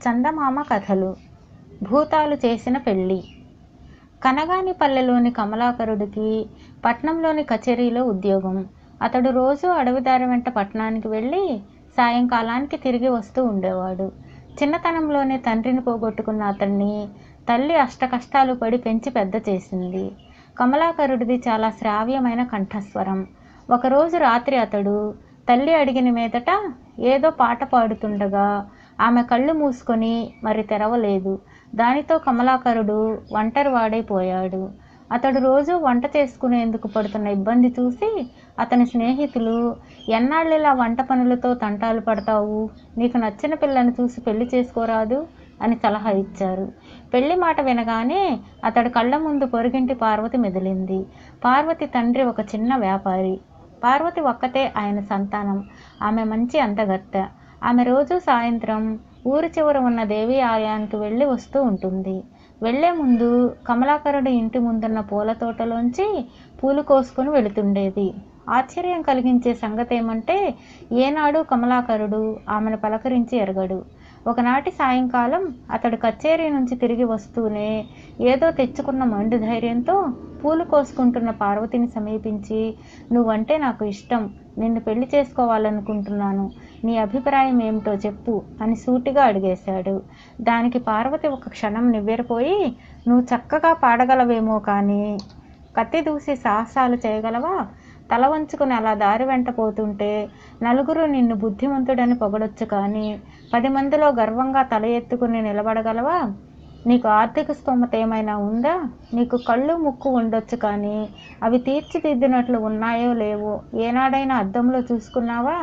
చందమామ కథలు. భూతాలు చేసిన పెళ్ళి కనగానిపల్లెలోని కమలాకరుడికి పట్నంలోని కచేరీలో ఉద్యోగం. అతడు రోజు అడవిదారి వెంట పట్టణానికి వెళ్ళి సాయంకాలానికి తిరిగి వస్తూ ఉండేవాడు. చిన్నతనంలోనే తండ్రిని పోగొట్టుకున్న అతన్ని తల్లి అష్టకష్టాలు పడి పెంచి పెద్ద చేసింది. కమలాకరుడిది చాలా శ్రావ్యమైన కంఠస్వరం. ఒకరోజు రాత్రి అతడు తల్లి అడిగిన మీదట ఏదో పాట పాడుతుండగా ఆమె కళ్ళు మూసుకొని మరి తెరవలేదు. దానితో కమలాకరుడు ఒంటరి వాడైపోయాడు అతడు రోజు వంట చేసుకునేందుకు పడుతున్న ఇబ్బంది చూసి అతని స్నేహితులు ఎన్నాళ్ళిలా వంట పనులతో తంటాలు పడతావు? నీకు నచ్చిన పిల్లని చూసి పెళ్ళి చేసుకోరాదు? అని సలహా ఇచ్చారు. పెళ్ళి మాట వినగానే అతడు కళ్ళ ముందు పొరుగింటి పార్వతి మెదిలింది. పార్వతి తండ్రి ఒక చిన్న వ్యాపారి. పార్వతి ఒక్కతే ఆయన సంతానం. ఆమె మంచి అంతగత్త. ఆమె రోజు సాయంత్రం ఊరి చివర ఉన్న దేవి ఆలయానికి వెళ్ళి వస్తూ ఉంటుంది. వెళ్ళే ముందు కమలాకరుడి ఇంటి ముందున్న పూల తోటలోంచి పూలు కోసుకొని వెళుతుండేది. ఆశ్చర్యం కలిగించే సంగతి ఏమంటే ఏనాడు కమలాకరుడు ఆమెను పలకరించి ఎరగడు. ఒకనాటి సాయంకాలం అతడు కచేరీ నుంచి తిరిగి వస్తూనే ఏదో తెచ్చుకున్న మండు ధైర్యంతో పూలు కోసుకుంటున్న పార్వతిని సమీపించి నువ్వంటే నాకు ఇష్టం. నిన్ను పెళ్ళి చేసుకోవాలనుకుంటున్నాను. నీ అభిప్రాయం ఏమిటో చెప్పు అని సూటిగా అడిగేశాడు. దానికి పార్వతి ఒక క్షణం నివ్వెరపోయి నువ్వు చక్కగా పాడగలవేమో కానీ కత్తి దూసి సాహసాలు చేయగలవా? తల వంచుకుని అలా దారి వెంట పోతుంటే నలుగురు నిన్ను బుద్ధిమంతుడని పొగడొచ్చు కానీ పది మందిలో గర్వంగా తల ఎత్తుకుని నిలబడగలవా? నీకు ఆర్థిక స్తోమత ఏమైనా ఉందా? నీకు కళ్ళు ముక్కు ఉండొచ్చు కానీ అవి తీర్చిదిద్దినట్లు ఉన్నాయో లేవో ఏనాడైనా అద్దంలో చూసుకున్నావా?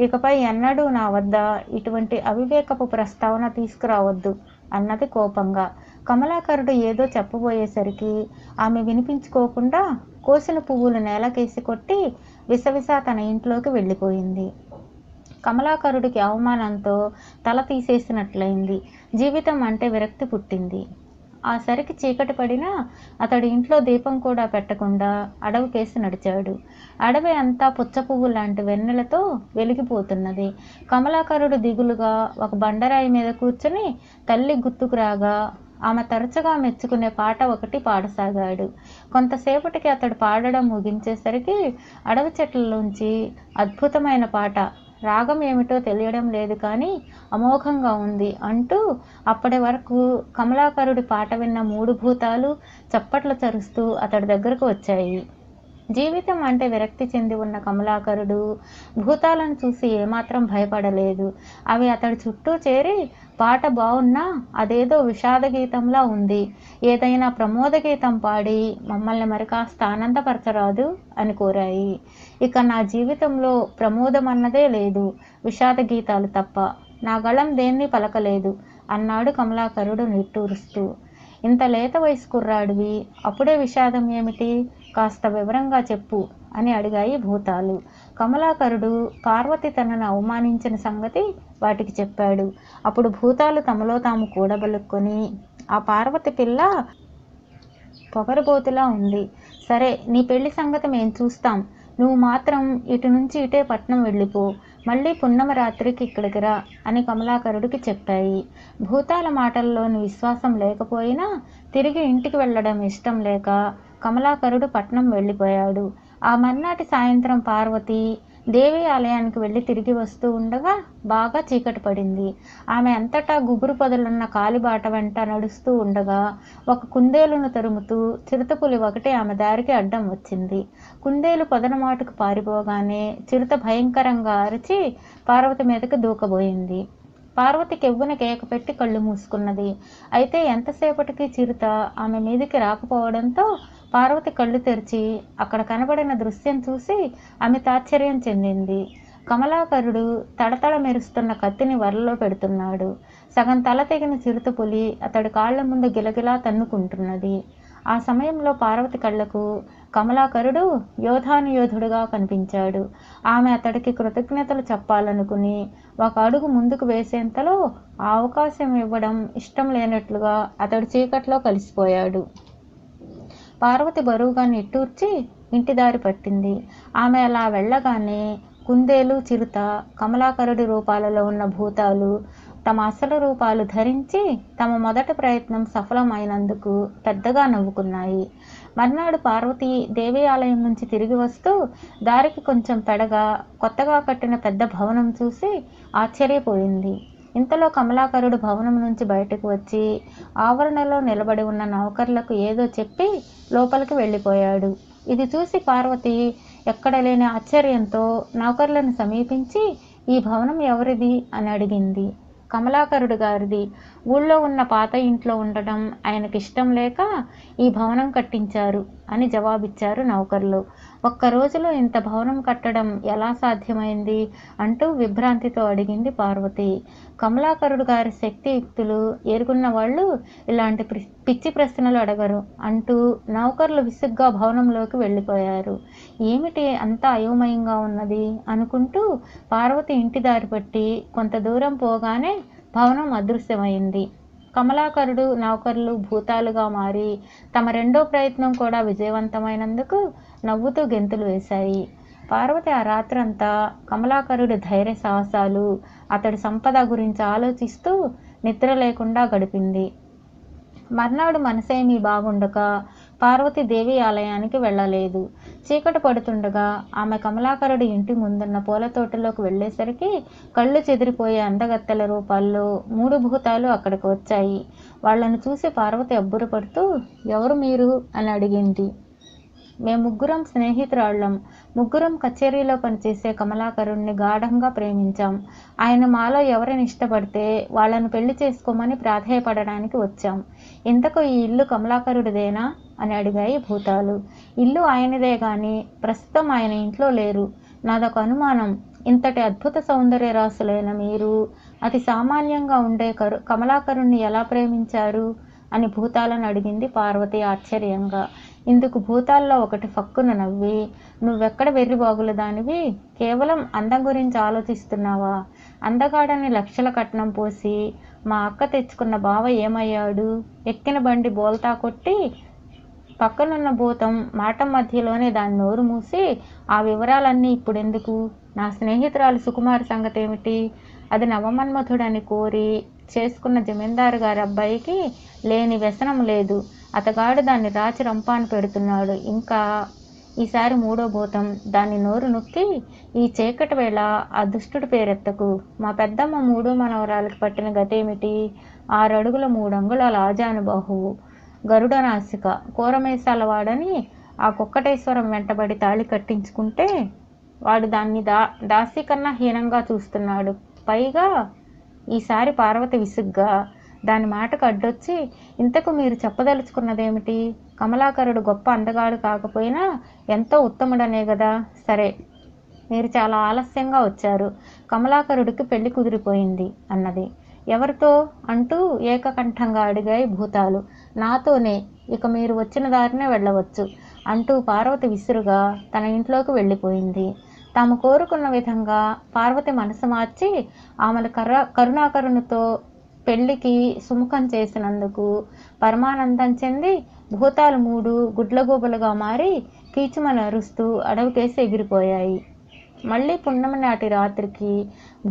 ఇకపై ఎన్నడూ నా వద్ద ఇటువంటి అవివేకపు ప్రస్తావన తీసుకురావద్దు అన్నది కోపంగా. కమలాకరుడు ఏదో చెప్పబోయేసరికి ఆమె వినిపించుకోకుండా కోసిన పువ్వులు నేలకేసి కొట్టి విసవిస తన ఇంట్లోకి వెళ్ళిపోయింది. కమలాకరుడికి అవమానంతో తల తీసేసినట్లయింది. జీవితం అంటే విరక్తి పుట్టింది. ఆ సరికి చీకటి పడినా అతడు ఇంట్లో దీపం కూడా పెట్టకుండా అడవికేసి నడిచాడు. అడవి అంతా పుచ్చ పువ్వు లాంటి వెన్నెలతో వెలిగిపోతున్నది. కమలాకరుడు దిగులుగా ఒక బండరాయి మీద కూర్చుని తల్లి గుర్తుకు రాగా ఆమె తరచుగా మెచ్చుకునే పాట ఒకటి పాడసాగాడు. కొంతసేపటికి అతడు పాడడం ముగించేసరికి అడవి చెట్లలోంచి అద్భుతమైన పాట రాగం ఏమిటో తెలియడం లేదు కానీ అమోఘంగా ఉంది అంటూ అప్పటి వరకు కమలాకరుడి పాట విన్న మూడు భూతాలు చప్పట్లు చరుస్తూ అతడి దగ్గరకు వచ్చాయి. జీవితం అంటే విరక్తి చెంది ఉన్న కమలాకరుడు భూతాలను చూసి ఏమాత్రం భయపడలేదు. అవి అతడి చుట్టూ చేరి పాట బాగున్నా అదేదో విషాద గీతంలా ఉంది. ఏదైనా ప్రమోద గీతం పాడి మమ్మల్ని మరి కాస్త ఆనందపరచరాదు అని కోరాయి. ఇక నా జీవితంలో ప్రమోదం అన్నదే లేదు విషాద గీతాలు తప్ప. నా గళం దేన్ని పలకలేదు అన్నాడు కమలాకరుడు నిట్టూరుస్తూ. ఇంత లేత వయసు కుర్రాడివి అప్పుడే విషాదం ఏమిటి? కాస్త వివరంగా చెప్పు అని అడిగాయి భూతాలు. కమలాకరుడు పార్వతి తనను అవమానించిన సంగతి వాటికి చెప్పాడు. అప్పుడు భూతాలు తమలో తాము కూడబలుక్కొని ఆ పార్వతి పిల్ల పొగరబోతులా ఉంది. సరే నీ పెళ్ళి సంగతి మేము చూస్తాం. నువ్వు మాత్రం ఇటు నుంచి ఇటే పట్నం వెళ్ళిపో. మళ్ళీ పున్నమ రాత్రికి ఇక్కడికి రా అని కమలాకరుడికి చెప్పాయి. భూతాల మాటల్లోని విశ్వాసం లేకపోయినా తిరిగి ఇంటికి వెళ్ళడం ఇష్టం లేక కమలాకరుడు పట్నం వెళ్ళిపోయాడు. ఆ మర్నాటి సాయంత్రం పార్వతి దేవి ఆలయానికి వెళ్ళి తిరిగి వస్తూ ఉండగా బాగా చీకటి పడింది. ఆమె అంతటా గుబురు పొదలున్న కాలిబాట వెంట నడుస్తూ ఉండగా ఒక కుందేలును తరుముతూ చిరుతపులి ఒకటి ఆమె దారికి అడ్డం వచ్చింది. కుందేలు పొదనమాటుకు పారిపోగానే చిరుత భయంకరంగా అరిచి పార్వతి మీదకి దూకబోయింది. పార్వతి కెవ్వున కేక పెట్టి కళ్ళు మూసుకున్నది. అయితే ఎంతసేపటికి చిరుత ఆమె మీదికి రాకపోవడంతో పార్వతి కళ్ళు తెరిచి అక్కడ కనబడిన దృశ్యం చూసి ఆమె తాశ్చర్యం చెందింది. కమలాకరుడు తడతడ మెరుస్తున్న కత్తిని వరలో పెడుతున్నాడు. సగం తల తెగిన చిరుత పులి అతడి కాళ్ళ ముందు గిలగిలా తన్నుకుంటున్నది. ఆ సమయంలో పార్వతి కళ్ళకు కమలాకరుడు యోధానుయోధుడుగా కనిపించాడు. ఆమె అతడికి కృతజ్ఞతలు చెప్పాలనుకుని ఒక అడుగు ముందుకు వేసేంతలో ఆ అవకాశం ఇవ్వడం ఇష్టం లేనట్లుగా అతడు చీకట్లో కలిసిపోయాడు. పార్వతి బరువుగా నిట్టూర్చి ఇంటి దారి పట్టింది. ఆమె అలా వెళ్ళగానే కుందేలు చిరుత కమలాకరుడి రూపాలలో ఉన్న భూతాలు తమ అసలు రూపాలు ధరించి తమ మొదటి ప్రయత్నం సఫలమైనందుకు పెద్దగా నవ్వుకున్నాయి. మర్నాడు పార్వతి దేవి ఆలయం నుంచి తిరిగి వస్తూ దారికి కొంచెం పెడగా కొత్తగా కట్టిన పెద్ద భవనం చూసి ఆశ్చర్యపోయింది. ఇంతలో కమలాకరుడు భవనం నుంచి బయటకు వచ్చి ఆవరణలో నిలబడి ఉన్న నౌకర్లకు ఏదో చెప్పి లోపలికి వెళ్ళిపోయాడు. ఇది చూసి పార్వతి ఎక్కడ లేని ఆశ్చర్యంతో నౌకర్లను సమీపించి ఈ భవనం ఎవరిది? అని అడిగింది. కమలాకరుడు గారిది ఊళ్ళో ఉన్న పాత ఇంట్లో ఉండటం ఆయనకి ఇష్టం లేక ఈ భవనం కట్టించారు. అని జవాబిచ్చారు నౌకర్లు. ఒక్క రోజులో ఇంత భవనం కట్టడం ఎలా సాధ్యమైంది? అంటూ విభ్రాంతితో అడిగింది పార్వతి. కమలాకరుడు గారి శక్తియుక్తులు ఎరుగున్న వాళ్ళు ఇలాంటి పిచ్చి ప్రశ్నలు అడగరు అంటూ నౌకర్లు విసుగ్గా భవనంలోకి వెళ్ళిపోయారు. ఏమిటి అంత అయోమయంగా ఉన్నది? అనుకుంటూ పార్వతి ఇంటి దారి పట్టి కొంత దూరం పోగానే భవనం అదృశ్యమైంది. కమలాకరుడు నౌకర్లు భూతాలుగా మారి తమ రెండో ప్రయత్నం కూడా విజయవంతమైనందుకు నవ్వుతూ గెంతులు వేశాయి. పార్వతి ఆ రాత్రంతా కమలాకరుడి ధైర్య సాహసాలు అతడి సంపద గురించి ఆలోచిస్తూ నిద్ర లేకుండా గడిపింది. మర్నాడు మనసేమీ బాగుండక పార్వతి దేవి ఆలయానికి వెళ్ళలేదు. చీకటి పడుతుండగా ఆమె కమలాకరుడి ఇంటి ముందున్న పూల తోటలోకి వెళ్ళేసరికి కళ్ళు చెదిరిపోయే అందగత్తెల రూపాల్లో మూడు భూతాలు అక్కడికి వచ్చాయి. వాళ్ళను చూసి పార్వతి అబ్బురపడుతూ ఎవరు మీరు? అని అడిగింది. మేము ముగ్గురం స్నేహితురాళ్ళం. ముగ్గురం కచేరీలో పనిచేసే కమలాకరుణ్ణి గాఢంగా ప్రేమించాం. ఆయన మాలో ఎవరిని ఇష్టపడితే వాళ్ళను పెళ్ళి చేసుకోమని ప్రాధేయపడడానికి వచ్చాం. ఇంతకు ఈ ఇల్లు కమలాకరుడిదేనా? అని అడిగాయి భూతాలు. ఇల్లు ఆయనదే కానీ ప్రస్తుతం ఆయన ఇంట్లో లేరు. నాదొక అనుమానం. ఇంతటి అద్భుత సౌందర్య రాసులైన మీరు అతి సామాన్యంగా ఉండే కరు కమలాకరుణ్ణి ఎలా ప్రేమించారు? అని భూతాలను అడిగింది పార్వతి ఆశ్చర్యంగా. ఇందుకు భూతాల్లో ఒకటి ఫక్కున నవ్వి నువ్వెక్కడ వెర్రిబాగుల దానివి? కేవలం అందం గురించి ఆలోచిస్తున్నావా? అందగాడని లక్షల కట్నం పోసి మా అక్క తెచ్చుకున్న బావ ఏమయ్యాడు? ఎక్కిన బండి బోల్తా కొట్టి పక్కనున్న భూతం మాట మధ్యలోనే దాని నోరు మూసి ఆ వివరాలన్నీ ఇప్పుడెందుకు? నా స్నేహితురాలు సుకుమార్ సంగతి ఏమిటి అది నవమన్మథుడని కోరి చేసుకున్న జమీందారు గారి అబ్బాయికి లేని వ్యసనం లేదు. అతగాడు దాన్ని రాచి రంపాను పెడుతున్నాడు. ఇంకా ఈసారి మూడో భూతం దాని నోరు నొక్కి ఈ చీకటి వేళ ఆ దుష్టుడు పేరెత్తకు. మా పెద్దమ్మ మూడో మనవరాలకు పట్టిన గతేమిటి? ఆరు అడుగుల మూడు గరుడనాసిక ఆజానుబాహువు గరుడ నాసిక ఆ కుక్కటేశ్వరం వెంటబడి తాళి కట్టించుకుంటే వాడు దాన్ని దా దాసి కన్నా హీనంగా చూస్తున్నాడు. పైగా ఈసారి పార్వతి విసుగ్గా దాని మాటకు అడ్డొచ్చి ఇంతకు మీరు చెప్పదలుచుకున్నదేమిటి? కమలాకరుడు గొప్ప అందగాడు కాకపోయినా ఎంతో ఉత్తముడనే కదా సరే మీరు చాలా ఆలస్యంగా వచ్చారు. కమలాకరుడికి పెళ్ళి కుదిరిపోయింది అన్నది. ఎవరితో? అంటూ ఏకకంఠంగా అడిగాయి భూతాలు. నాతోనే ఇక మీరు వచ్చిన దారినే వెళ్ళవచ్చు అంటూ పార్వతి విసురుగా తన ఇంట్లోకి వెళ్ళిపోయింది. తాము కోరుకున్న విధంగా పార్వతి మనసు మార్చి ఆమెను కర కరుణాకరునితో పెళ్ళికి సుముఖం చేసినందుకు పరమానందం చెంది భూతాలు మూడు గుడ్లగూబలుగా మారి కీచుమని అరుస్తూ అడవికేసి ఎగిరిపోయాయి. మళ్ళీ పున్నమి నాటి రాత్రికి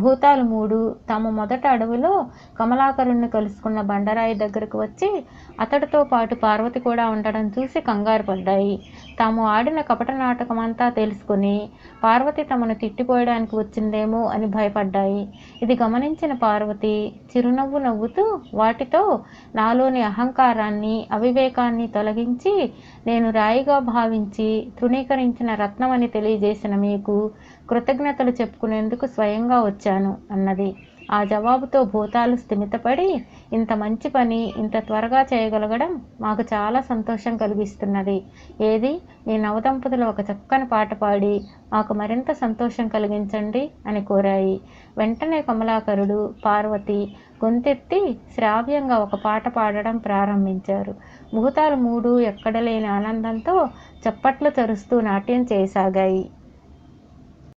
భూతాలు మూడు. తాము మొదట అడవిలో కమలాకరుణ్ణి కలుసుకున్న బండరాయి దగ్గరకు వచ్చి అతడితో పాటు పార్వతి కూడా ఉండడం చూసి కంగారు పడ్డాయి. తాము ఆడిన కపట నాటకమంతా తెలుసుకుని పార్వతి తమను తిట్టిపోయడానికి వచ్చిందేమో అని భయపడ్డాయి. ఇది గమనించిన పార్వతి చిరునవ్వు నవ్వుతూ వాటితో నాలోని అహంకారాన్ని అవివేకాన్ని తొలగించి నేను రాయిగా భావించి తృణీకరించిన రత్నమని తెలియజేసిన మీకు కృతజ్ఞతలు చెప్పుకునేందుకు స్వయంగా వచ్చాను అన్నది. ఆ జవాబుతో భూతాలు స్థిమితపడి ఇంత మంచి పని ఇంత త్వరగా చేయగలగడం మాకు చాలా సంతోషం కలిగిస్తున్నది. ఏది? మీ నవదంపతులు ఒక చక్కని పాట పాడి మాకు మరింత సంతోషం కలిగించండి అని కోరాయి. వెంటనే కమలాకరుడు పార్వతి గొంతెత్తి శ్రావ్యంగా ఒక పాట పాడడం ప్రారంభించారు. భూతాలు మూడు ఎక్కడలేని ఆనందంతో చప్పట్లు తరుస్తూ నాట్యం చేయసాగాయి.